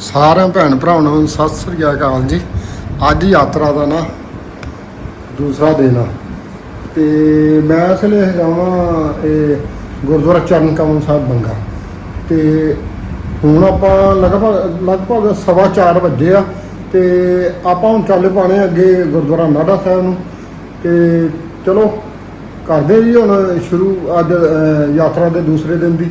ਸਾਰਿਆਂ ਭੈਣ ਭਰਾਵਾਂ ਨੂੰ ਸਤਿ ਸ੍ਰੀ ਅਕਾਲ ਜੀ। ਅੱਜ ਯਾਤਰਾ ਦਾ ਨਾ ਦੂਸਰਾ ਦਿਨ ਆ। ਤੇ ਮੈਂ ਇਸ ਲਈ ਜਾਵਾਂ ਇਹ ਗੁਰਦੁਆਰਾ ਚਰਨ ਕਮਲ ਸਾਹਿਬ ਬੰਗਾ। ਤੇ ਹੁਣ ਆਪਾਂ ਲਗਭਗ ਲਗਭਗ ਸਵਾ ਚਾਰ ਵਜੇ ਆ। ਤੇ ਆਪਾਂ ਹੁਣ ਚੱਲ ਪਾਣੇ ਅੱਗੇ ਗੁਰਦੁਆਰਾ ਨਾਡਾ ਸਾਹਿਬ ਨੂੰ। ਤੇ ਚਲੋ, ਕਰਦੇ ਜੀ ਹੁਣ ਸ਼ੁਰੂ ਅੱਜ ਯਾਤਰਾ ਦੇ ਦੂਸਰੇ ਦਿਨ ਦੀ।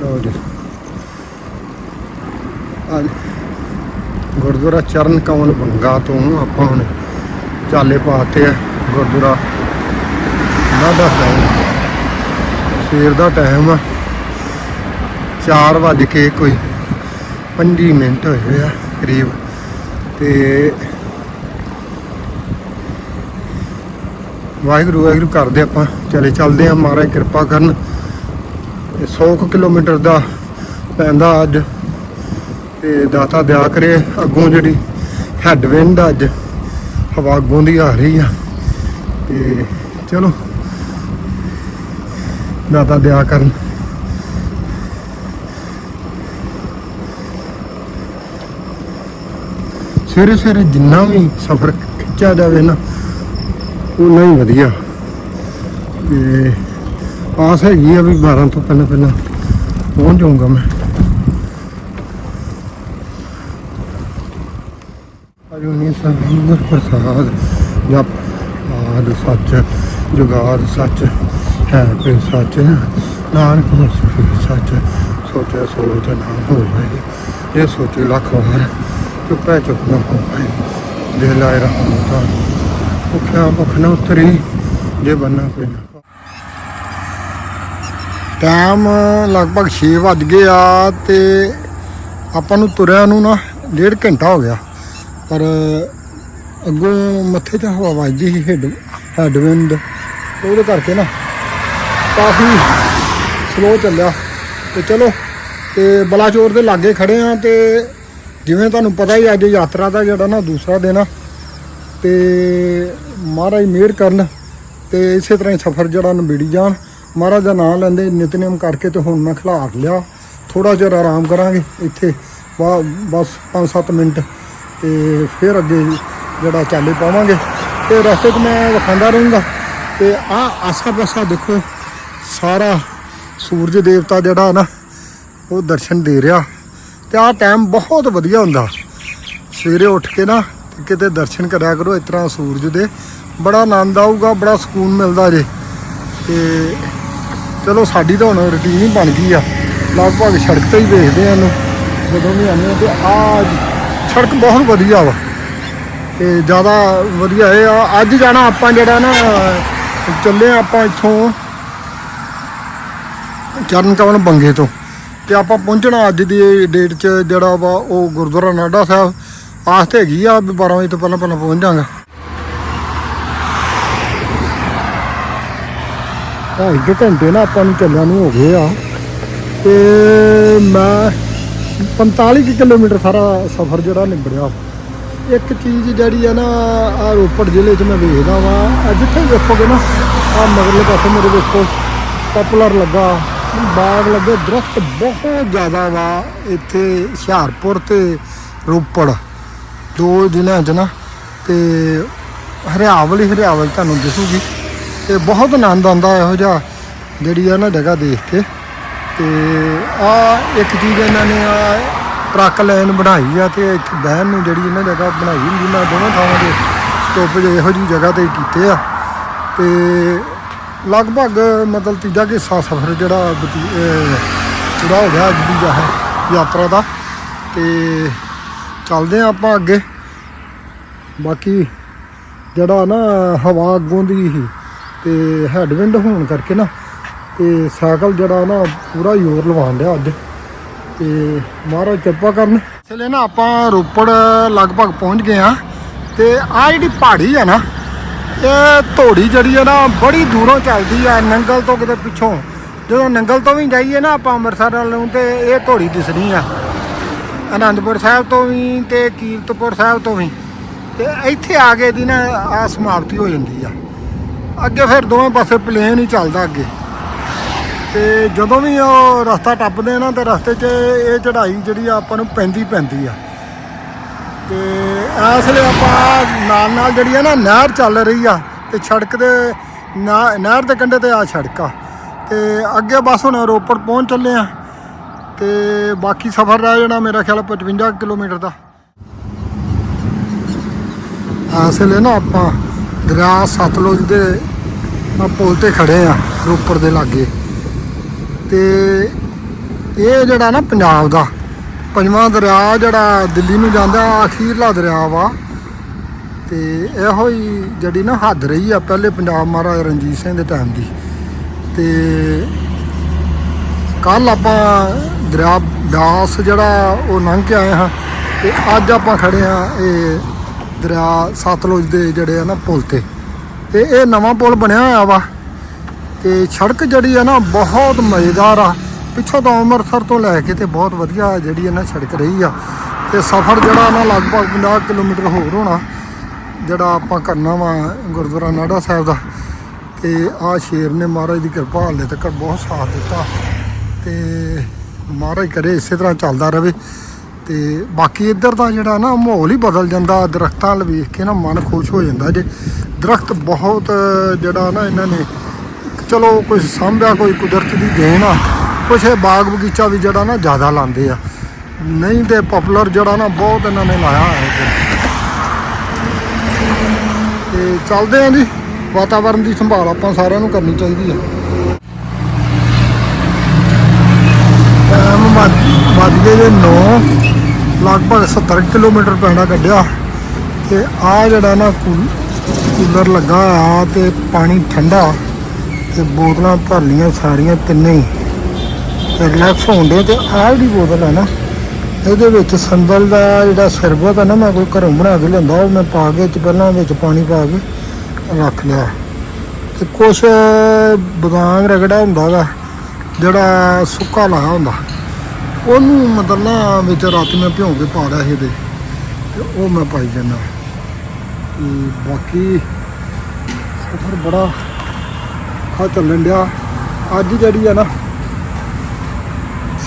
ਲਓ ਜੀ ਅੱਜ ਗੁਰਦੁਆਰਾ ਚਰਨ ਕਮਲ ਬੰਗਾ ਤੋਂ ਆਪਾਂ ਹੁਣ ਚਾਲੇ ਪਾਤੇ ਆ ਗੁਰਦੁਆਰਾ ਨਾਡਾ ਸਾਹਿਬ ਸਵੇਰ ਦਾ ਟਾਈਮ ਆ 4 ਵਜੇ ਕੇ ਕੋਈ 25 ਮਿੰਟ ਹੋਏ ਹੋਏ ਆ ਕਰੀਬ ਤੇ ਵਾਹਿਗੁਰੂ ਵਾਹਿਗੁਰੂ ਕਰਦੇ ਆਪਾਂ ਚਲੇ ਚੱਲਦੇ ਆ ਮਹਾਰਾਜ ਕਿਰਪਾ ਕਰਨ ਤੇ 100 ਕੁ ਕਿਲੋਮੀਟਰ ਦਾ ਪੈਂਦਾ ਅੱਜ। ਤੇ ਦਾਤਾ ਦਿਆ ਕਰੇ ਅੱਗੋਂ ਜਿਹੜੀ ਹੈਡਵਿੰਡ ਅੱਜ ਹਵਾ ਅੱਗੋਂ ਦੀ ਆ ਰਹੀ ਆ। ਤੇ ਚਲੋ, ਦਾਤਾ ਦਿਆ ਕਰਨ। ਸਵੇਰੇ ਸਵੇਰੇ ਜਿੰਨਾ ਵੀ ਸਫ਼ਰ ਖਿੱਚਿਆ ਜਾਵੇ ਨਾ ਉਨਾ ਹੀ ਵਧੀਆ। ਤੇ ਆਸ ਹੈਗੀ ਆ ਵੀ 12 ਤੋਂ ਪਹਿਲਾਂ ਪਹਿਲਾਂ। ਪਹੁੰਚ ਜਾਊਂਗਾ ਮੈਂ। ਅਜੂਨੀ ਸੰਗਰ ਪ੍ਰਸਾਦ। ਜਪ, ਆਦ ਸੱਚ, ਜੁਗਾਦ ਸੱਚ, ਹੈ ਤੇ ਸੱਚ। ਨਾਨਕ ਮੁਸਫੀ ਸੱਚ, ਸੋਚਿਆ ਸੋਚ ਨਾ ਹੋਵੇ। ਇਹ ਸੋਚੇ ਲੱਖ ਵਾਰ ਚੁੱਪੈ ਚੁੱਪ ਨਾ ਹੋਵੇ। ਦੇ ਲਾਇ ਰਹਮਤਾ ਭੁੱਖਿਆ ਭੁੱਖ ਨਾ ਉਤਰੀ, ਜੇ ਬੰਨਾ ਕੋਈ ਨਾ ਟਾਈਮ ਲਗਭਗ 6 ਵੱਜ ਗਏ ਆ ਤੇ ਆਪਾਂ ਨੂੰ ਤੁਰਿਆ ਨੂੰ ਨਾ ਡੇਢ ਘੰਟਾ ਹੋ ਗਿਆ। ਪਰ ਅੱਗੋਂ ਮੱਥੇ 'ਤੇ ਹਵਾ ਵੱਜਦੀ ਸੀ ਹੈਡ ਹੈਡਵਿੰਡ ਉਹਦੇ ਕਰਕੇ ਨਾ ਕਾਫੀ ਸਲੋ ਚੱਲਿਆ। ਤੇ ਚਲੋ, ਤੇ ਬਲਾਚੌਰ ਦੇ ਲਾਗੇ ਖੜੇ ਆ ਤੇ ਜਿਵੇਂ ਤੁਹਾਨੂੰ ਪਤਾ ਹੀ ਅੱਜ ਯਾਤਰਾ ਦਾ ਜਿਹੜਾ ਨਾ ਦੂਸਰਾ ਦਿਨ ਆ। ਤੇ ਮਹਾਰਾਜ ਮਿਹਰ ਕਰਨ ਤੇ ਇਸੇ ਤਰ੍ਹਾਂ ਹੀ ਸਫ਼ਰ ਜਿਹੜਾ ਨਬੇੜੀ ਜਾਣ। ਮਹਾਰਾਜ ਦਾ ਨਾਮ ਲੈਂਦੇ, ਨਿਤਨੇਮ ਕਰਕੇ ਤੇ ਹੁਣ ਮੈਂ ਖਿਲਾਰ ਲਿਆ। ਥੋੜਾ ਜਿਹਾ ਆਰਾਮ ਕਰਾਂਗੇ ਇੱਥੇ, ਬਾ- ਬਸ 5-7 ਮਿੰਟ ਤੇ ਫਿਰ ਅੱਗੇ ਜਿਹੜਾ ਚਾਲੇ ਪਾਵਾਂਗੇ। ਤੇ ਰਸਤੇ 'ਚ ਮੈਂ ਵਿਖਾਉਂਦਾ ਰਹੂੰਗਾ। ਤੇ ਆ ਆਸਾ ਪਾਸਾ ਦੇਖੋ, ਸਾਰਾ ਸੂਰਜ ਦੇਵਤਾ ਜਿਹੜਾ ਨਾ, ਉਹ ਦਰਸ਼ਨ ਦੇ ਰਿਹਾ। ਤੇ ਆਹ ਟਾਈਮ ਬਹੁਤ ਵਧੀਆ ਹੁੰਦਾ। ਸਵੇਰੇ ਉੱਠ ਕੇ ਨਾ, ਕਿਤੇ ਦਰਸ਼ਨ ਕਰਿਆ ਕਰੋ ਇਸ ਤਰ੍ਹਾਂ ਸੂਰਜ ਦੇ। ਬੜਾ ਆਨੰਦ ਆਊਗਾ, ਬੜਾ ਸਕੂਨ ਮਿਲਦਾ ਜੇ। ਤੇ ਚਲੋ ਸਾਡੀ ਤਾਂ ਹੁਣ ਰੁਟੀਨ ਹੀ ਬਣ ਗਈ ਆ। ਲਗਭਗ ਸੜਕ ਤੇ ਹੀ ਵੇਖਦੇ ਆ ਇਹਨੂੰ, ਜਦੋਂ ਵੀ ਆਉਂਦੇ ਆ ਤੇ ਆ ਸੜਕ ਬਹੁਤ ਵਧੀਆ ਵਾ। ਤੇ ਜ਼ਿਆਦਾ ਵਧੀਆ ਇਹ ਆ, ਅੱਜ ਜਾਣਾ ਆਪਾਂ ਜਿਹੜਾ ਨਾ, ਚੱਲੇ ਆਪਾਂ ਇੱਥੋਂ ਚਰਨ ਕਵਨ ਬੰਗੇ ਤੋਂ। ਤੇ ਆਪਾਂ ਪਹੁੰਚਣਾ ਅੱਜ ਦੀ ਡੇਟ 'ਚ ਜਿਹੜਾ ਵਾ ਉਹ ਗੁਰਦੁਆਰਾ ਨਾਡਾ ਸਾਹਿਬ, ਆਸ ਤੇ ਹੈਗੀ ਆ ਵੀ 12 ਵਜੇ ਤੋਂ ਪਹਿਲਾਂ ਪਹਿਲਾਂ ਪਹੁੰਚ ਜਾਵਾਂਗਾ ਢਾਈ ਘੰਟੇ ਨਾ ਆਪਾਂ ਨੂੰ ਚੱਲਿਆ ਨੂੰ ਹੋ ਗਏ ਆ। ਤੇ ਮੈਂ 45 ਕੁ ਕਿਲੋਮੀਟਰ ਸਾਰਾ ਸਫ਼ਰ ਜਿਹੜਾ ਨਿਬੜਿਆ। ਇੱਕ ਚੀਜ਼ ਜਿਹੜੀ ਆ ਨਾ, ਆ ਰੋਪੜ ਜ਼ਿਲ੍ਹੇ 'ਚ ਮੈਂ ਵੇਖਦਾ ਵਾਂ। ਜਿੱਥੇ ਵੇਖੋਗੇ ਨਾ, ਆ ਮਗਰਲੇ ਪਾਸੇ ਮੇਰੇ ਵੇਖੋ, ਪਪੂਲਰ ਲੱਗਾ। ਬਾਗ ਲੱਗੇ, ਦਰਖਤ ਬਹੁਤ ਜ਼ਿਆਦਾ ਵਾ ਇੱਥੇ ਹੁਸ਼ਿਆਰਪੁਰ ਤੇ ਰੋਪੜ। ਦੋ ਜ਼ਿਲ੍ਹਿਆਂ 'ਚ ਨਾ, ਤੇ ਹਰਿਆਵਲ ਹੀ ਹਰਿਆਵਲ ਤੁਹਾਨੂੰ ਦਿਸੂਗੀ। ਤੇ ਬਹੁਤ ਆਨੰਦ ਆਉਂਦਾ ਇਹੋ ਜਿਹਾ ਜਿਹੜੀ ਆ ਨਾ ਜਗ੍ਹਾ ਦੇਖ ਕੇ। ਤੇ ਆ ਇੱਕ ਚੀਜ਼ ਇਹਨਾਂ ਨੇ ਆ ਟਰੱਕ ਲਾਈਨ ਬਣਾਈ ਆ ਤੇ ਇੱਕ ਬਹਿਣ ਨੂੰ ਜਿਹੜੀ ਇਹਨਾਂ ਜਗ੍ਹਾ ਬਣਾਈ ਹੁੰਦੀ ਨਾ ਦੋਵਾਂ ਥਾਵਾਂ ਦੇ ਸਟਾਪੇਜ ਇਹੋ ਜਿਹੀ ਜਗ੍ਹਾ ਤੇ ਕੀਤੇ ਆ। ਤੇ ਲਗਭਗ ਮਤਲਬ ਤੀਜਾ ਕਿ ਸਫ਼ਰ ਜਿਹੜਾ ਬਤੀ- ਪੂਰਾ ਹੋ ਗਿਆ ਅੱਜ ਦੀ ਜਾ- ਯਾਤਰਾ ਦਾ। ਤੇ ਚੱਲਦੇ ਆ ਆਪਾਂ ਅੱਗੇ। ਬਾਕੀ ਜਿਹੜਾ ਨਾ ਹਵਾ ਅੱਗੋਂ ਦੀ ਤੇ ਹੈਡਵਿੰਡ ਹੋਣ ਕਰਕੇ ਨਾ ਤੇ ਸਾਈਕਲ ਜਿਹੜਾ ਨਾ ਪੂਰਾ ਜ਼ੋਰ ਲਵਾਉਣ ਡਿਆ ਅੱਜ। ਤੇ ਮਹਾਰਾਜ ਕਿਰਪਾ ਕਰਨ। ਚਲੇ ਨਾ ਆਪਾਂ ਰੋਪੜ ਲਗਭਗ ਪਹੁੰਚ ਗਏ ਆ ਤੇ ਆ ਜਿਹੜੀ ਪਹਾੜੀ ਆ ਨਾ, ਇਹ ਧੋੜੀ ਜਿਹੜੀ ਆ ਨਾ ਬੜੀ ਦੂਰੋਂ ਚੱਲਦੀ ਆ ਨੰਗਲ ਤੋਂ ਕਿਤੇ ਪਿੱਛੋਂ। ਜਦੋਂ ਨੰਗਲ ਤੋਂ ਵੀ ਜਾਈਏ ਨਾ ਆਪਾਂ ਅੰਮ੍ਰਿਤਸਰ ਵੱਲ ਨੂੰ ਤੇ ਇਹ ਧੋੜੀ ਦਿਸਣੀ ਆ। ਅਨੰਦਪੁਰ ਸਾਹਿਬ ਤੋਂ ਵੀ ਤੇ ਕੀਰਤਪੁਰ ਸਾਹਿਬ ਤੋਂ ਵੀ। ਤੇ ਇੱਥੇ ਆ ਕੇ ਦੀ ਨਾ ਆ ਸਮਾਪਤੀ ਹੋ ਜਾਂਦੀ ਆ। ਅੱਗੇ ਫਿਰ ਦੋਵੇਂ ਪਾਸੇ ਪਲੇਨ ਹੀ ਚੱਲਦਾ ਅੱਗੇ। ਤੇ ਜਦੋਂ ਵੀ ਉਹ ਰਸਤਾ ਟੱਪਦੇ ਨਾ, ਤੇ ਰਸਤੇ 'ਚ ਇਹ ਚੜ੍ਹਾਈ ਜਿਹੜੀ ਆ ਆਪਾਂ ਨੂੰ ਪੈਂਦੀ ਪੈਂਦੀ ਆ। ਤੇ ਇਸ ਲਈ ਆਪਾਂ ਨਾਲ ਨਾਲ ਜਿਹੜੀ ਆ ਨਾ ਨਹਿਰ ਚੱਲ ਰਹੀ ਆ, ਤੇ ਸੜਕ ਦੇ ਨਾ- ਨਹਿਰ ਦੇ ਕੰਢੇ ਤੇ ਆ ਸੜਕ ਆ। ਤੇ ਅੱਗੇ ਬਸ ਹੁਣ ਰੋਪੜ ਪਹੁੰਚ ਚੱਲੇ ਆ। ਤੇ ਬਾਕੀ ਸਫ਼ਰ ਰਹਿ ਜਾਣਾ ਮੇਰਾ ਖਿਆਲ 55 ਕਿਲੋਮੀਟਰ ਦਾ। ਇਸ ਲਈ ਨਾ ਆਪਾਂ ਦਰਿਆ ਸਤਲੁਜ ਦੇ ਆ ਪੁਲ ਤੇ ਖੜੇ ਆ ਰੋਪੜ ਦੇ ਲਾਗੇ। ਤੇ ਇਹ ਜਿਹੜਾ ਨਾ ਪੰਜਾਬ ਦਾ ਪੰਜਵਾਂ ਦਰਿਆ ਜਿਹੜਾ ਦਿੱਲੀ ਨੂੰ ਜਾਂਦਾ, ਅਖੀਰਲਾ ਦਰਿਆ ਵਾ। ਤੇ ਇਹੋ ਹੀ ਜਿਹੜੀ ਨਾ ਹੱਦ ਰਹੀ ਆ ਪਹਿਲੇ ਪੰਜਾਬ ਮਹਾਰਾਜਾ ਰਣਜੀਤ ਸਿੰਘ ਦੇ ਟਾਈਮ ਦੀ। ਤੇ ਕੱਲ ਆਪਾਂ ਦਰਿਆ ਦਾਸ ਜਿਹੜਾ ਉਹ ਲੰਘ ਕੇ ਆਏ ਹਾਂ ਤੇ ਅੱਜ ਆਪਾਂ ਖੜੇ ਆ ਇਹ ਦਰਿਆ ਸਤਲੁਜ ਦੇ ਜਿਹੜੇ ਆ ਨਾ ਪੁਲ ਤੇ। ਤੇ ਇਹ ਨਵਾਂ ਪੁਲ ਬਣਿਆ ਹੋਇਆ ਵਾ ਤੇ ਸੜਕ ਜਿਹੜੀ ਆ ਨਾ ਬਹੁਤ ਮਜ਼ੇਦਾਰ ਆ। ਪਿੱਛੋਂ ਤੋਂ ਅੰਮ੍ਰਿਤਸਰ ਤੋਂ ਲੈ ਕੇ ਤੇ ਬਹੁਤ ਵਧੀਆ ਜਿਹੜੀ ਆ ਨਾ ਸੜਕ ਰਹੀ ਆ। ਤੇ ਸਫ਼ਰ ਜਿਹੜਾ ਨਾ ਲਗਭਗ 50 ਕਿਲੋਮੀਟਰ ਹੋਰ ਹੋਣਾ, ਜਿਹੜਾ ਆਪਾਂ ਕਰਨਾ ਵਾ ਗੁਰਦੁਆਰਾ ਨਾੜਾ ਸਾਹਿਬ ਦਾ। ਤੇ ਆ ਸ਼ੇਰ ਨੇ ਮਹਾਰਾਜ ਦੀ ਕਿਰਪਾ ਹਾਲੇ ਤੱਕ ਬਹੁਤ ਸਾਥ ਦਿੱਤਾ। ਤੇ ਮਹਾਰਾਜ ਕਰੇ ਇਸੇ ਤਰ੍ਹਾਂ ਚੱਲਦਾ ਰਹੇ। ਤੇ ਬਾਕੀ ਇੱਧਰ ਦਾ ਜਿਹੜਾ ਨਾ ਮਾਹੌਲ ਹੀ ਬਦਲ ਜਾਂਦਾ, ਦਰਖਤਾਂ ਵੱਲ ਵੇਖ ਕੇ ਨਾ ਮਨ ਖੁਸ਼ ਹੋ ਜਾਂਦਾ ਜੇ। ਦਰਖਤ ਬਹੁਤ, ਜਿਹੜਾ ਨਾ ਇਹਨਾਂ ਨੇ, ਚਲੋ ਕੁਝ ਸਾਂਭਿਆ, ਕੋਈ ਕੁਦਰਤ ਦੀ ਦੇਣ ਆ, ਕੁਛ ਇਹ ਬਾਗ ਬਗੀਚਾ ਵੀ ਜਿਹੜਾ ਨਾ ਜ਼ਿਆਦਾ ਲਾਉਂਦੇ ਆ। ਨਹੀਂ ਤੇ ਪਪੂਲਰ ਜਿਹੜਾ ਨਾ ਬਹੁਤ ਇਹਨਾਂ ਨੇ ਲਾਇਆ ਹੈ ਇੱਧਰ। ਤੇ ਚੱਲਦੇ ਆਂ ਜੀ ਵਾਤਾਵਰਣ ਦੀ ਸੰਭਾਲ ਆਪਾਂ ਸਾਰਿਆਂ ਨੂੰ ਕਰਨੀ ਚਾਹੀਦੀ ਹੈ ਟਾਈਮ ਵੱਜ ਵੱਜ ਗਏ ਜੇ 9 ਲਗਭਗ 70 ਕਿਲੋਮੀਟਰ ਪੈਣਾ ਕੱਢਿਆ ਤੇ ਆ ਜਿਹੜਾ ਨਾ ਕੂਲ- ਕੂਲਰ ਲੱਗਾ ਆ ਤੇ ਪਾਣੀ ਠੰਡਾ ਤੇ ਬੋਤਲਾਂ ਭਰ ਲਈਆਂ ਸਾਰੀਆਂ ਤਿੰਨੇ ਹੀ। ਰਿਲੈਕਸ ਹੋਣ ਦੇ ਤੇ ਆਹ ਜਿਹੜੀ ਬੋਤਲ ਹੈ ਨਾ, ਇਹਦੇ ਵਿੱਚ ਸੰਦਲ ਦਾ ਜਿਹੜਾ ਸ਼ਰਬਤ ਹੈ ਨਾ ਮੈਂ ਕੋਈ ਘਰੋਂ ਬਣਾ ਕੇ ਲਿਆਂਦਾ, ਉਹ ਮੈਂ ਪਾ ਕੇ ਪਹਿਲਾਂ ਵਿੱਚ ਪਾਣੀ ਪਾ ਕੇ ਰੱਖ ਲਿਆ। ਤੇ ਕੁਛ ਬਦਾਮ ਰਗੜਾ ਹੁੰਦਾ ਗਾ ਜਿਹੜਾ ਸੁੱਕਾ ਲਾਇਆ ਹੁੰਦਾ। ਉਹਨੂੰ ਮਤਲਬ ਵਿੱਚ ਰਾਤ ਮੈਂ ਭਿਉਂ ਕੇ ਪਾ ਲਿਆ ਸੀ ਇਹਦੇ। ਤੇ ਉਹ ਮੈਂ ਪਾਈ ਜਾਂਦਾ। ਤੇ ਬਾਕੀ ਸਫ਼ਰ ਬੜਾ ਆ ਚੱਲਣ ਡਿਆ। ਅੱਜ ਜਿਹੜੀ ਆ ਨਾ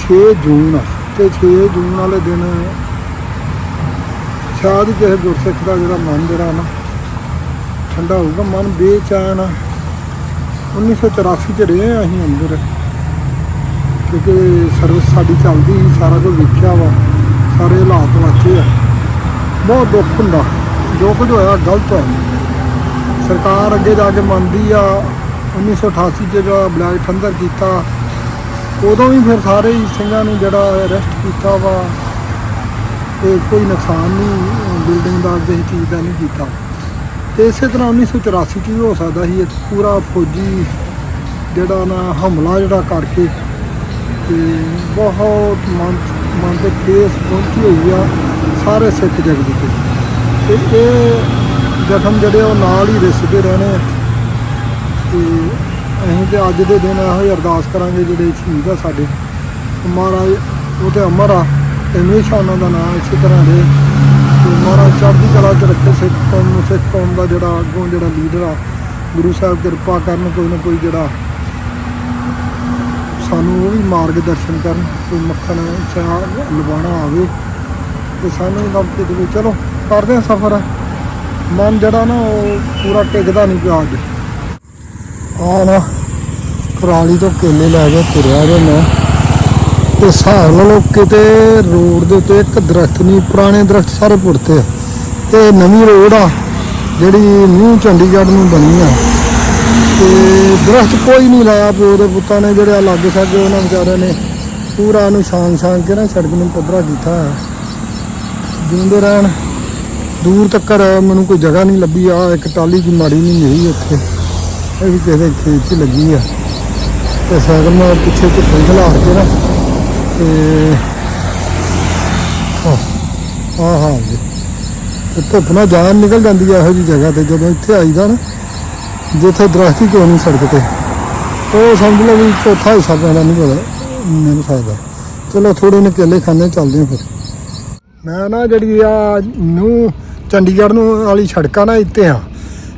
6 ਜੂਨ ਆ। ਤੇ 6 ਜੂਨ ਵਾਲੇ ਦਿਨ ਸ਼ਾਇਦ ਕਿਸੇ ਗੁਰਸਿੱਖ ਦਾ ਜਿਹੜਾ ਮਨ ਜਿਹੜਾ ਨਾ, ਠੰਡਾ ਹੋਊਗਾ। ਮਨ ਬੇਚੈਨ ਆ। 1984 ਚ ਰਹੇ ਆ ਅਸੀਂ ਅੰਦਰ। ਕਿਉਂਕਿ ਸਰਵਿਸ ਸਾਡੀ ਚੱਲਦੀ ਸੀ, ਸਾਰਾ ਕੁਝ ਵੇਖਿਆ ਵਾ, ਸਾਰੇ ਹਾਲਾਤ ਵਾਚੇ ਆ। ਬਹੁਤ ਦੁੱਖ ਹੁੰਦਾ, ਜੋ ਕੁਝ ਹੋਇਆ ਗਲਤ ਹੋਇਆ ਸਰਕਾਰ ਅੱਗੇ ਜਾ ਕੇ ਮੰਨਦੀ ਆ 1988 ਚ ਜਿਹੜਾ ਬਲੈਕ ਥੰਡਰ ਕੀਤਾ, ਉਦੋਂ ਵੀ ਫਿਰ ਸਾਰੇ ਹੀ ਸਿੰਘਾਂ ਨੂੰ ਜਿਹੜਾ ਅਰੈਸਟ ਕੀਤਾ ਵਾ, ਤੇ ਕੋਈ ਨੁਕਸਾਨ ਨਹੀਂ ਬਿਲਡਿੰਗ ਦਾ ਕਿਸੇ ਚੀਜ਼ ਦਾ ਨਹੀਂ ਕੀਤਾ। ਤੇ ਇਸੇ ਤਰ੍ਹਾਂ 1984 ਚ ਵੀ ਹੋ ਸਕਦਾ ਸੀ ਇੱਕ ਪੂਰਾ ਫੌਜੀ ਜਿਹੜਾ ਨਾ ਹਮਲਾ ਜਿਹੜਾ ਕਰਕੇ ਤੇ ਬਹੁਤ ਮਨ ਮਨ ਤੇ ਠੇਸ ਪਹੁੰਚੀ ਹੋਈ ਆ ਸਾਰੇ ਸਿੱਖ ਜਗਤ ਤੇ ਤੇ ਇਹ ਜ਼ਖਮ ਜਿਹੜੇ ਉਹ ਨਾਲ ਹੀ ਰਿਸਦੇ ਰਹਿਣੇ ਆ। ਤੇ ਅਸੀਂ ਤੇ ਅੱਜ ਦੇ ਦਿਨ ਇਹੋ ਹੀ ਅਰਦਾਸ ਕਰਾਂਗੇ ਜਿਹੜੇ ਸ਼ਹੀਦ ਆ ਸਾਡੇ। ਮਹਾਰਾਜ, ਉਹ ਤੇ ਅਮਰ ਆ ਹਮੇਸ਼ਾ ਉਹਨਾਂ ਦਾ ਨਾਮ ਇਸੇ ਤਰ੍ਹਾਂ ਰਹੇ। ਤੇ ਮਹਾਰਾਜ ਚੜ੍ਹਦੀ ਕਲਾ ਚ ਰੱਖੇ ਸਿੱਖ ਕੌਮ ਨੂੰ, ਸਿੱਖ ਕੌਮ ਦਾ ਜਿਹੜਾ ਅੱਗੋਂ ਜਿਹੜਾ ਲੀਡਰ ਆ, ਗੁਰੂ ਸਾਹਿਬ ਕਿਰਪਾ ਕਰਨ ਕੋਈ ਨਾ ਕੋਈ ਜਿਹੜਾ ਸਾਨੂੰ ਉਹ ਵੀ ਮਾਰਗ ਦਰਸ਼ਨ ਕਰਨ, ਕੋਈ ਮੱਖਣ ਚਾਹ ਲਵਾਣਾ ਆਵੇ, ਤੇ ਸਾਨੂੰ ਲੱਭ ਕੇ ਚਲੋ ਕਰਦੇ ਹਾਂ ਸਫ਼ਰ। ਮਨ ਜਿਹੜਾ ਨਾ, ਉਹ ਪੂਰਾ ਟਿਕਦਾ ਨਹੀਂ ਪਿਆ ਅੱਜ। ਆ ਨਾ ਕੁਰਾਲੀ ਤੋਂ ਕੇਲੇ ਲੈ ਕੇ ਤੁਰਿਆ ਜੇ ਮੈਂ। ਤੇ ਹਿਸਾਬ ਲਾ ਲਓ ਕਿਤੇ ਰੋਡ ਦੇ ਉੱਤੇ ਇੱਕ ਦਰਖਤ ਨਹੀਂ, ਪੁਰਾਣੇ ਦਰਖਤ ਸਾਰੇ ਪੁੱਟਤੇ ਆ। ਤੇ ਨਵੀਂ ਰੋਡ ਆ, ਜਿਹੜੀ ਨਿਊ ਚੰਡੀਗੜ੍ਹ ਨੂੰ ਬਣੀ ਆ। ਤੇ ਦਰਖਤ ਕੋਈ ਨਹੀਂ ਲਾਇਆ ਪਿਓ ਦੇ ਪੁੱਤਾਂ ਨੇ ਜਿਹੜੇ ਆ ਲਾਗੇ ਸਾਗੇ ਉਹਨਾਂ ਵਿਚਾਰਿਆਂ ਨੇ ਪੂਰਾ ਨੂੰ ਛਾਂ ਛਾਂ ਕੇ ਨਾ ਸੜਕ ਨੂੰ ਪੱਧਰਾ ਕੀਤਾ। ਹੈ ਜਿਉਂਦੇ ਰਹਿਣ, ਦੂਰ ਤੱਕ ਮੈਨੂੰ ਕੋਈ ਜਗ੍ਹਾ ਨਹੀਂ ਲੱਭੀ ਆ ਇੱਕ ਟਾਲੀ ਦੀ ਮਾੜੀ ਨਹੀਂ ਮਿਲੀ ਇੱਥੇ ਇਹ ਵੀ ਕਿਸੇ ਦੇ ਖੇਤ 'ਚ ਲੱਗੀ ਆ। ਤੇ ਸਾਈਕਲ ਮੈਂ ਪਿੱਛੇ ਤੇ ਖਿਲਾਰ ਕੇ ਨਾ, ਤੇ ਆਹ ਹਾਂ ਜੀ। ਤੇ ਧੁੱਪ ਨਾਲ ਜਾਨ ਨਿਕਲ ਜਾਂਦੀ ਆ ਇਹੋ ਜਿਹੀ ਜਗ੍ਹਾ ਤੇ ਜਦੋਂ ਇੱਥੇ ਆਈਦਾ ਨਾ ਜਿੱਥੇ ਦਰਖਤ ਹੀ ਕੋਈ ਨਹੀਂ ਸੜਕ ਤੇ? ਉਹ ਸਮਝ ਲਓ ਵੀ ਚੌਥਾ ਹਿੱਸਾ ਪੈਣਾ ਨਹੀਂ ਪਤਾ। ਮੈਨੂੰ ਸਕਦਾ ਚਲੋ ਥੋੜੇ ਨੇ ਕੇਲੇ ਖਾਣੇ ਚੱਲਦੇ ਹਾਂ ਫਿਰ। ਮੈਂ ਨਾ ਜਿਹੜੀ ਆ ਨੂੰ ਚੰਡੀਗੜ੍ਹ ਨੂੰ ਵਾਲੀ ਸੜਕਾਂ ਨਾ ਇੱਥੇ ਆ।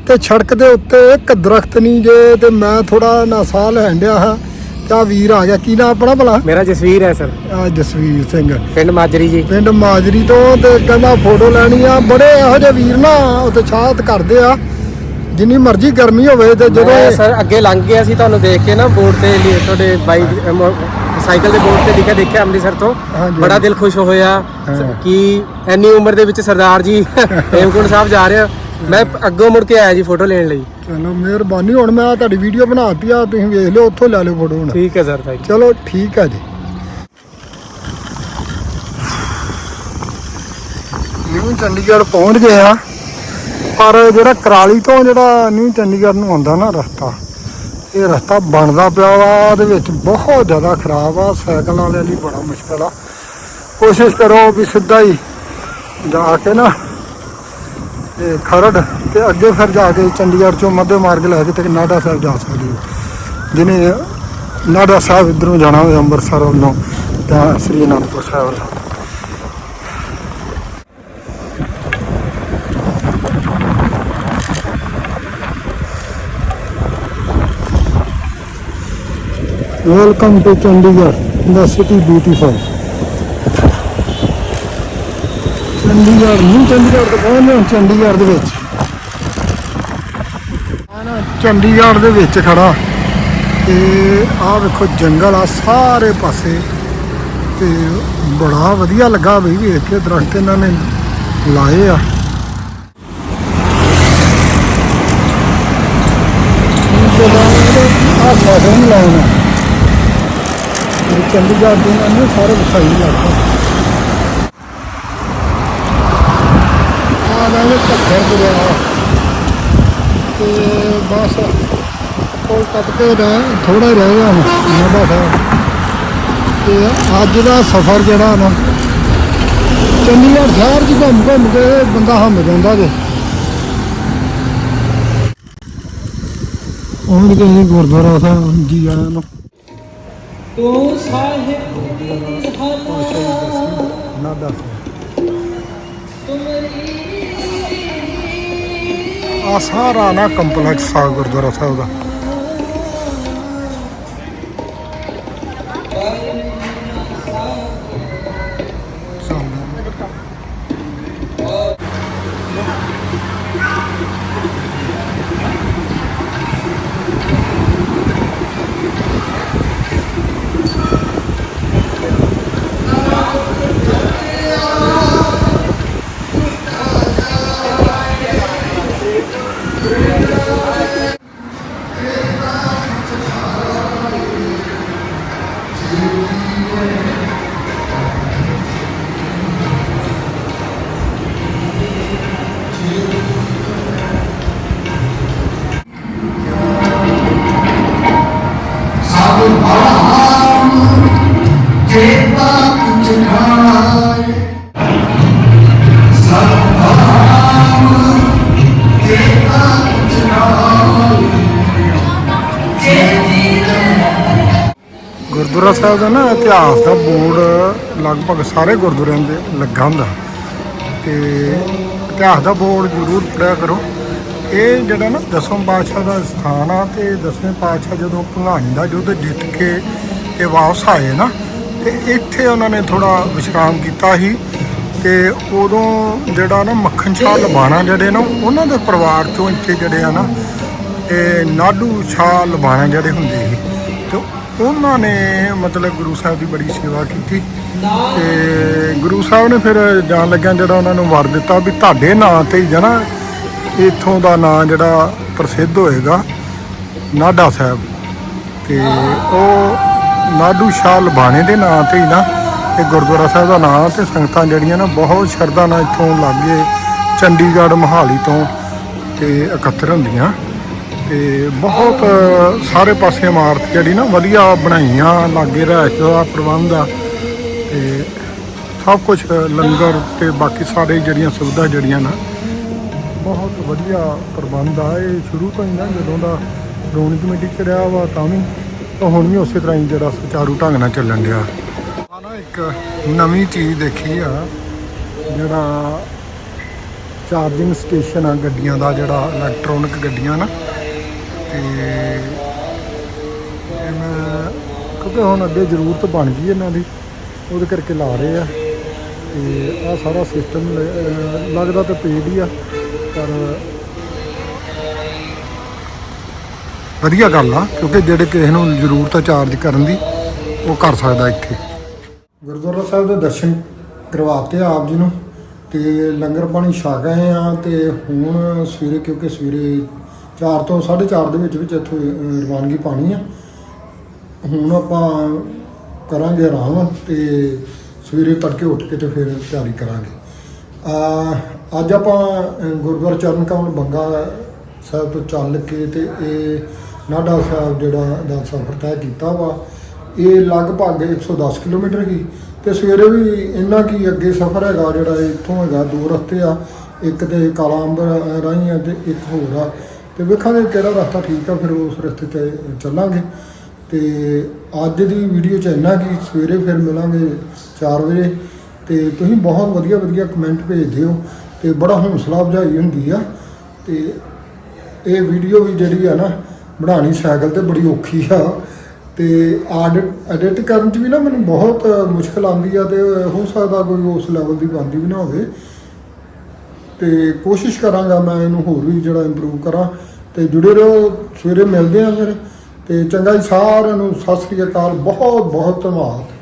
ਤੇ ਸੜਕ ਦੇ ਉੱਤੇ ਇੱਕ ਦਰਖਤ ਨਹੀਂ ਜੇ ਤੇ ਮੈਂ ਥੋੜਾ ਨਾ ਸਾਹ ਲੈਣ ਡਿਆ ਹਾਂ। ਤਾਂ ਵੀਰ ਆ ਗਿਆ? ਕੀ ਨਾ ਆਪਣਾ ਭਲਾ? ਮੇਰਾ ਜਸਵੀਰ ਹੈ ਸਰ। ਆ ਜਸਵੀਰ ਸਿੰਘ। ਪਿੰਡ ਮਾਜਰੀ ਜੀ। ਪਿੰਡ ਮਾਜਰੀ ਤੋਂ ਤੇ ਕਹਿੰਦਾ ਫੋਟੋ ਲੈਣੀ ਆ। ਬੜੇ ਇਹੋ ਜਿਹੇ ਵੀਰ ਨਾ ਉਤਸ਼ਾਹਤ ਕਰਦੇ ਆ। ਜਿੰਨੀ ਮਰਜ਼ੀ ਗਰਮੀ ਹੋਵੇ ਤੇ ਜਦੋਂ ਸਰ ਅੱਗੇ ਲੰਘ ਗਿਆ ਸੀ ਤੁਹਾਨੂੰ ਦੇਖ ਕੇ ਨਾ ਬੋਰਡ ਤੇ ਲਈ ਤੁਹਾਡੇ ਬਾਈਕ ਸਾਈਕਲ ਦੇ ਬੋਰਡ ਤੇ ਲਿਖਿਆ ਦੇਖਿਆ ਅੰਮ੍ਰਿਤਸਰ ਤੋਂ। ਹਾਂਜੀ। ਬੜਾ ਦਿਲ ਖੁਸ਼ ਹੋਇਆ। ਹਾਂ। ਕਿ ਇੰਨੀ ਉਮਰ ਦੇ ਵਿੱਚ ਸਰਦਾਰ ਜੀ ਹੇਮਕੁੰਟ ਸਾਹਿਬ ਜਾ ਰਹੇ ਆ। ਮੈਂ ਅੱਗੋਂ ਮੁੜ ਕੇ ਆਇਆ ਜੀ ਫੋਟੋ ਲੈਣ ਲਈ। ਚਲੋ ਮਿਹਰਬਾਨੀ। ਹੁਣ ਮੈਂ ਆਹ ਤੁਹਾਡੀ ਵੀਡੀਓ ਬਣਾਤੀ ਆ ਤੁਸੀਂ ਵੇਖ ਲਿਓ ਉੱਥੋਂ ਲੈ ਲਿਓ ਫੋਟੋ ਹੁਣ। ਠੀਕ ਹੈ ਸਰ ਥੈਂਕ ਚਲੋ ਠੀਕ ਆ ਜੀ। ਨਿਊ ਚੰਡੀਗੜ੍ਹ ਪਹੁੰਚ ਗਏ ਆ। ਪਰ ਜਿਹੜਾ ਕਰਾਲੀ ਤੋਂ ਜਿਹੜਾ ਨਿਊ ਚੰਡੀਗੜ੍ਹ ਨੂੰ ਆਉਂਦਾ ਨਾ ਰਸਤਾ, ਇਹ ਰਸਤਾ ਬਣਦਾ ਪਿਆ ਵਾ, ਉਹਦੇ ਵਿੱਚ ਬਹੁਤ ਜ਼ਿਆਦਾ ਖਰਾਬ ਆ, ਸਾਈਕਲ ਵਾਲਿਆਂ ਲਈ ਬੜਾ ਮੁਸ਼ਕਲ ਆ। ਕੋਸ਼ਿਸ਼ ਕਰੋ ਵੀ ਸਿੱਧਾ ਹੀ ਜਾ ਕੇ ਨਾ ਇਹ ਖਰੜ ਤੇ ਅੱਗੇ ਫਿਰ ਜਾ ਕੇ ਚੰਡੀਗੜ੍ਹ ਚੋਂ ਮੱਧੇ ਮਾਰਗ ਲੈ ਕੇ ਤੇ ਨਾਡਾ ਸਾਹਿਬ ਜਾ ਸਕਦੇ ਹੋ। ਜਿਹਨੇ ਨਾਡਾ ਸਾਹਿਬ ਇਧਰੋਂ ਜਾਣਾ ਹੋਵੇ ਅੰਮ੍ਰਿਤਸਰ ਵੱਲੋਂ, ਤਾਂ ਸ੍ਰੀ ਅਨੰਦਪੁਰ ਸਾਹਿਬ ਵੱਲੋਂ। ਵੈਲਕਮ ਟੂ ਚੰਡੀਗੜ੍ਹ ਦਾ ਸਿਟੀ ਬਿਊਟੀਫੁਲ ਚੰਡੀਗੜ੍ਹ ਨਹੀਂ ਚੰਡੀਗੜ੍ਹ ਤੋਂ ਪਹੁੰਚ ਗਏ ਚੰਡੀਗੜ੍ਹ ਦੇ ਵਿੱਚ। ਆ ਚੰਡੀਗੜ੍ਹ ਦੇ ਵਿੱਚ ਖੜਾ। ਤੇ ਆਹ ਵੇਖੋ ਜੰਗਲ ਆ ਸਾਰੇ ਪਾਸੇ। ਤੇ ਬੜਾ ਵਧੀਆ ਲੱਗਾ ਬਈ ਵੇਖ ਕੇ ਦਰਖਤ ਇਹਨਾਂ ਨੇ ਲਾਏ ਆ। ਆ ਮੌਸਮ ਲਾਉਣਾ। ਚੰਡੀਗੜ੍ਹ ਦੇ ਨਾਲ ਸਾਰੇ ਵਿਖਾਈ ਲੱਗਦਾ ਆ ਨਾਲੇ ਘੱਟਰ ਤੁਰਿਆ ਤੇ ਬਸ ਕੋਲ ਤੱਕ ਕੇ ਰਹਿ ਥੋੜਾ ਹੀ ਰਹਿ ਗਿਆ ਨਾਭਾ ਸਾਹਿਬ ਤੇ ਅੱਜ ਦਾ ਸਫ਼ਰ ਜਿਹੜਾ ਨਾ, ਚੰਡੀਗੜ੍ਹ ਸ਼ਹਿਰ 'ਚ ਘੁੰਮ ਘੁੰਮ ਕੇ ਬੰਦਾ ਹੰਮ ਜਾਂਦਾ ਜੇ। ਹੁਣ ਕਿ ਗੁਰਦੁਆਰਾ ਸਾਹਿਬ ਜੀ ਆਇਆਂ ਨੂੰ। ਤੂੰ ਸਾਹਿਬ ਨਾਡਾ ਆ ਸਾਰਾ ਨਾ ਕੰਪਲੈਕਸ ਆ ਗੁਰਦੁਆਰਾ ਸਾਹਿਬ ਦਾ। ਗੁਰਦੁਆਰਾ ਸਾਹਿਬ ਦਾ ਨਾ ਇਤਿਹਾਸ ਦਾ ਬੋਰਡ ਲਗਭਗ ਸਾਰੇ ਗੁਰਦੁਆਰਿਆਂ ਦੇ ਲੱਗਾ ਹੁੰਦਾ। ਤੇ ਇਤਿਹਾਸ ਦਾ ਬੋਰਡ ਜ਼ਰੂਰ ਪੜਿਆ ਕਰੋ। ਇਹ ਜਿਹੜਾ ਨਾ ਦਸਮ ਪਾਤਸ਼ਾਹ ਦਾ ਸਥਾਨ ਆ ਤੇ ਦਸਵੇਂ ਪਾਤਸ਼ਾਹ ਜਦੋਂ ਭੰਗਾਣੀ ਦਾ ਯੁੱਧ ਜਿੱਤ ਕੇ ਇਹ ਵਾਪਸ ਆਏ ਨਾ, ਤੇ ਇੱਥੇ ਉਹਨਾਂ ਨੇ ਥੋੜਾ ਵਿਸ਼ਰਾਮ ਕੀਤਾ ਸੀ। ਤੇ ਉਦੋਂ ਜਿਹੜਾ ਨਾ ਮੱਖਣ ਸ਼ਾਹ ਲਬਾਣਾ ਜਿਹੜੇ ਨਾ, ਉਹਨਾਂ ਦੇ ਪਰਿਵਾਰ ਚੋਂ ਇੱਥੇ ਜਿਹੜੇ ਆ ਨਾ, ਇਹ ਨਾਡੂ ਸ਼ਾਹ ਲਬਾਣਾ ਜਿਹੜੇ ਹੁੰਦੇ ਸੀ। ਉਹਨਾਂ ਨੇ ਮਤਲਬ ਗੁਰੂ ਸਾਹਿਬ ਦੀ ਬੜੀ ਸੇਵਾ ਕੀਤੀ ਤੇ ਗੁਰੂ ਸਾਹਿਬ ਨੇ ਫਿਰ ਜਾਣ ਲੱਗਿਆ ਜਿਹੜਾ ਉਹਨਾਂ ਨੂੰ ਵਰ ਦਿੱਤਾ ਵੀ ਤੁਹਾਡੇ ਨਾਂ ਤੇ ਹੀ ਜਣਾ, ਇੱਥੋਂ ਦਾ ਨਾਂ ਜਿਹੜਾ ਪ੍ਰਸਿੱਧ ਹੋਏਗਾ ਨਾਡਾ ਸਾਹਿਬ। ਤੇ ਉਹ ਨਾਡੂ ਸ਼ਾਹ ਲਬਾਣੇ ਦੇ ਨਾਂ ਤੇ ਹੀ ਨਾ ਇਹ ਗੁਰਦੁਆਰਾ ਸਾਹਿਬ ਦਾ ਨਾਂ ਤੇ ਸੰਗਤਾਂ ਜਿਹੜੀਆਂ ਨਾ ਬਹੁਤ ਸ਼ਰਧਾ ਨਾਲ ਇੱਥੋਂ ਲਾਗੇ ਚੰਡੀਗੜ੍ਹ ਮਹਾਲੀ ਤੋਂ ਤੇ ਇਕੱਤਰ ਹੁੰਦੀਆਂ। ਤੇ ਬਹੁਤ ਸਾਰੇ ਪਾਸੇ ਇਮਾਰਤ ਜਿਹੜੀ ਨਾ ਵਧੀਆ ਬਣਾਈਆਂ, ਲਾਗੇ ਰਹਿਸ਼ ਦਾ ਪ੍ਰਬੰਧ ਆ ਤੇ ਸਭ ਕੁਝ ਲੰਗਰ ਤੇ ਬਾਕੀ ਸਾਰੇ ਜਿਹੜੀਆਂ ਸੁਵਿਧਾ ਜਿਹੜੀਆਂ ਨਾ, ਬਹੁਤ ਵਧੀਆ ਪ੍ਰਬੰਧ ਆ। ਇਹ ਸ਼ੁਰੂ ਤੋਂ ਹੀ ਨਾ ਜਦੋਂ ਦਾ ਸ਼੍ਰੋਮਣੀ ਕਮੇਟੀ ਚ ਰਿਹਾ ਵਾ ਤਾਂ ਵੀ, ਤਾਂ ਹੁਣ ਵੀ ਉਸੇ ਤਰ੍ਹਾਂ ਹੀ ਜਿਹੜਾ ਸੁਚਾਰੂ ਢੰਗ ਨਾਲ ਚੱਲਣ ਡਿਆ। ਆ ਨਾ ਇੱਕ ਨਵੀਂ ਚੀਜ਼ ਦੇਖੀ ਆ, ਜਿਹੜਾ ਚਾਰਜਿੰਗ ਸਟੇਸ਼ਨ ਆ ਗੱਡੀਆਂ ਦਾ, ਜਿਹੜਾ ਇਲੈਕਟ੍ਰੋਨਿਕ ਗੱਡੀਆਂ ਨਾ ਤੇ ਇਹ ਕਿਉਂਕਿ ਹੁਣ ਅੱਗੇ ਜ਼ਰੂਰਤ ਬਣ ਗਈ ਇਹਨਾਂ ਦੀ, ਉਹਦੇ ਕਰਕੇ ਲਾ ਰਹੇ ਆ। ਤੇ ਆ ਸਾਰਾ ਸਿਸਟਮ ਲੱਗਦਾ ਤਾਂ ਪੇਡ ਹੀ ਆ, ਪਰ ਵਧੀਆ ਗੱਲ ਆ, ਕਿਉਂਕਿ ਜਿਹੜੇ ਕਿਸੇ ਨੂੰ ਜ਼ਰੂਰਤ ਆ ਚਾਰਜ ਕਰਨ ਦੀ, ਉਹ ਕਰ ਸਕਦਾ ਇੱਥੇ। ਗੁਰਦੁਆਰਾ ਸਾਹਿਬ ਦੇ ਦਰਸ਼ਨ ਕਰਵਾਤੇ ਆ ਆਪ ਜੀ ਨੂੰ, ਤੇ ਲੰਗਰ ਪਾਣੀ ਛਕ ਆਏ ਆ, ਤੇ ਹੁਣ ਸਵੇਰੇ, ਕਿਉਂਕਿ ਸਵੇਰੇ 4 ਤੋਂ 4:30 ਦੇ ਵਿੱਚ ਵਿੱਚ ਇੱਥੋਂ ਰਵਾਨਗੀ ਪਾਣੀ ਆ। ਹੁਣ ਆਪਾਂ ਕਰਾਂਗੇ ਆਰਾਮ ਤੇ ਸਵੇਰੇ ਤੜਕੇ ਉੱਠ ਕੇ ਤੇ ਫਿਰ ਤਿਆਰੀ ਕਰਾਂਗੇ। ਆ, ਅੱਜ ਆਪਾਂ ਗੁਰਦੁਆਰਾ ਚਰਨ ਕਮਲ ਬੰਗਾ ਸਾਹਿਬ ਤੋਂ ਚੱਲ ਕੇ ਤੇ ਇਹ ਨਾਡਾ ਸਾਹਿਬ ਜਿਹੜਾ ਦਾ ਸਫ਼ਰ ਤੈਅ ਕੀਤਾ ਵਾ, ਇਹ ਲਗਭਗ 110 ਕਿਲੋਮੀਟਰ ਹੀ। ਤੇ ਸਵੇਰੇ ਵੀ ਇੰਨਾ ਕੀ ਅੱਗੇ ਸਫ਼ਰ ਹੈਗਾ ਜਿਹੜਾ ਇੱਥੋਂ ਹੈਗਾ, ਦੋ ਰਸਤੇ ਆ, ਇੱਕ ਤੇ ਕਾਲਾ ਅੰਬਰ ਰਾਹੀਂ ਆ ਤੇ ਇੱਕ ਹੋਰ ਆ। ਤੇ ਵੇਖਾਂਗੇ ਕਿਹੜਾ ਰਸਤਾ ਠੀਕ ਆ, ਫਿਰ ਉਸ ਰਸਤੇ ਤੇ ਚੱਲਾਂਗੇ। ਤੇ ਅੱਜ ਦੀ ਵੀਡੀਓ ਚ ਇੰਨਾ ਕਿ ਸਵੇਰੇ ਫਿਰ ਮਿਲਾਂਗੇ 4 ਵਜੇ। ਤੇ ਤੁਸੀਂ ਬਹੁਤ ਵਧੀਆ ਵਧੀਆ ਕਮੈਂਟ ਭੇਜਦੇ ਹੋ ਤੇ ਬੜਾ ਹੌਸਲਾ ਅਫਜ਼ਾਈ ਹੁੰਦੀ ਆ। ਤੇ ਇਹ ਵੀਡੀਓ ਵੀ ਜਿਹੜੀ ਆ ਨਾ, ਬਣਾਉਣੀ ਸਾਈਕਲ ਤੇ ਬੜੀ ਔਖੀ ਆ। ਤੇ ਐਡਿਟ ਐਡਿਟ ਕਰਨ ਚ ਵੀ ਨਾ ਮੈਨੂੰ ਬਹੁਤ ਮੁਸ਼ਕਲ ਆਉਂਦੀ ਆ ਤੇ ਹੋ ਸਕਦਾ ਕੋਈ ਉਸ ਲੈਵਲ ਦੀ ਬਣਦੀ ਵੀ ਨਾ ਹੋਵੇ। ਤੇ ਕੋਸ਼ਿਸ਼ ਕਰਾਂਗਾ ਮੈਂ ਇਹਨੂੰ ਹੋਰ ਵੀ ਜਿਹੜਾ ਇੰਪਰੂਵ ਕਰਾਂ। ਤੇ ਜੁੜੇ ਰਹੋ, ਸਵੇਰੇ ਮਿਲਦੇ ਆ ਫਿਰ। ਤੇ ਚੰਗਾ ਜੀ, ਸਾਰਿਆਂ ਨੂੰ ਸਤਿ ਸ੍ਰੀ ਅਕਾਲ ਬਹੁਤ ਬਹੁਤ ਧੰਨਵਾਦ।